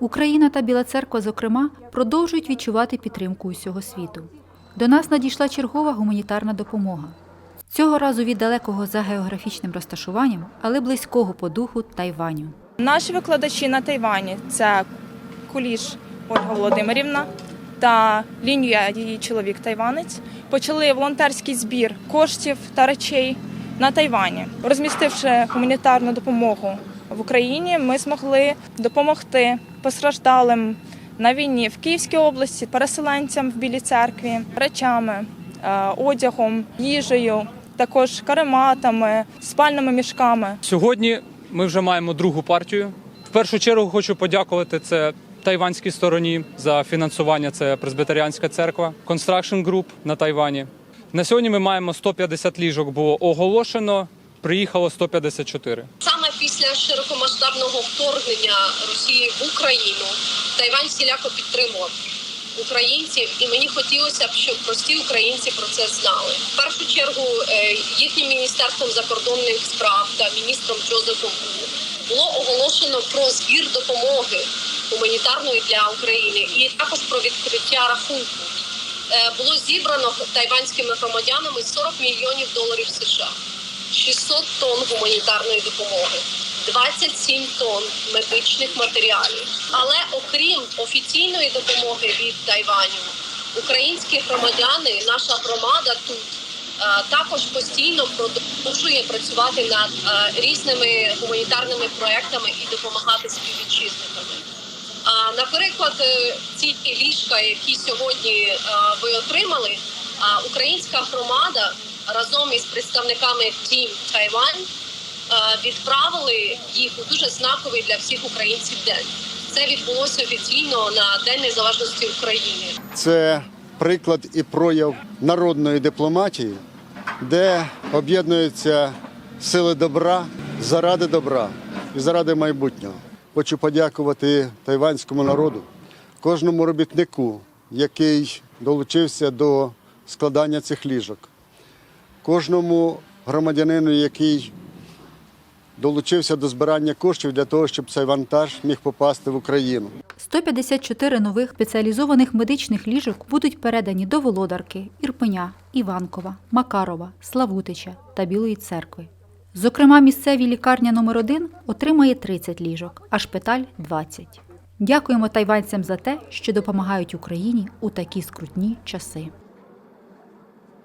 Україна та Біла Церква, зокрема, продовжують відчувати підтримку усього світу. До нас надійшла чергова гуманітарна допомога. Цього разу від далекого за географічним розташуванням, але близького по духу Тайваню. Наші викладачі на Тайвані це Куліш Ольга Володимирівна та Лінюя, її чоловік тайванець, почали волонтерський збір коштів та речей на Тайвані. Розмістивши гуманітарну допомогу в Україні, ми змогли допомогти постраждалим на війні в Київській області, переселенцям в Білій церкві, речами, е, одягом, їжею, також карематами, спальними мішками. Сьогодні ми вже маємо другу партію. В першу чергу хочу подякувати це тайванській стороні за фінансування. Це Пресбітеріанська церква, Construction Group на Тайвані. На сьогодні ми маємо 150 ліжок було оголошено. Приїхало 154. Після широкомасштабного вторгнення Росії в Україну Тайвань всіляко підтримував українців, і мені хотілося б, щоб прості українці про це знали. В першу чергу е, їхнім міністерством закордонних справ та міністром Джозефом було оголошено про збір допомоги гуманітарної для України і також про відкриття рахунку. Е, Було зібрано тайванськими громадянами 40 мільйонів доларів США. 600 тонн гуманітарної допомоги, 27 тонн медичних матеріалів. Але окрім офіційної допомоги від Тайваню, українські громадяни, наша громада тут е, також постійно продовжує працювати над е, різними гуманітарними проектами і допомагати співвітчизниками. Наприклад, е, ці ліжка, які сьогодні ви отримали, українська громада разом із представниками Taiwan е, відправили їх у дуже знаковий для всіх українців день. Це відбулося офіційно на День Незалежності України. Це приклад і прояв народної дипломатії, де об'єднуються сили добра заради добра і заради майбутнього. Хочу подякувати тайванському народу, кожному робітнику, який долучився до складання цих ліжок, кожному громадянину, який долучився до збирання коштів для того, щоб цей вантаж міг попасти в Україну. 154 нових спеціалізованих медичних ліжок будуть передані до Володарки, Ірпеня, Іванкова, Макарова, Славутича та Білої церкви. Зокрема, місцеві лікарня номер 1 отримає 30 ліжок, а шпиталь 20. Дякуємо тайванцям за те, що допомагають Україні у такі скрутні часи.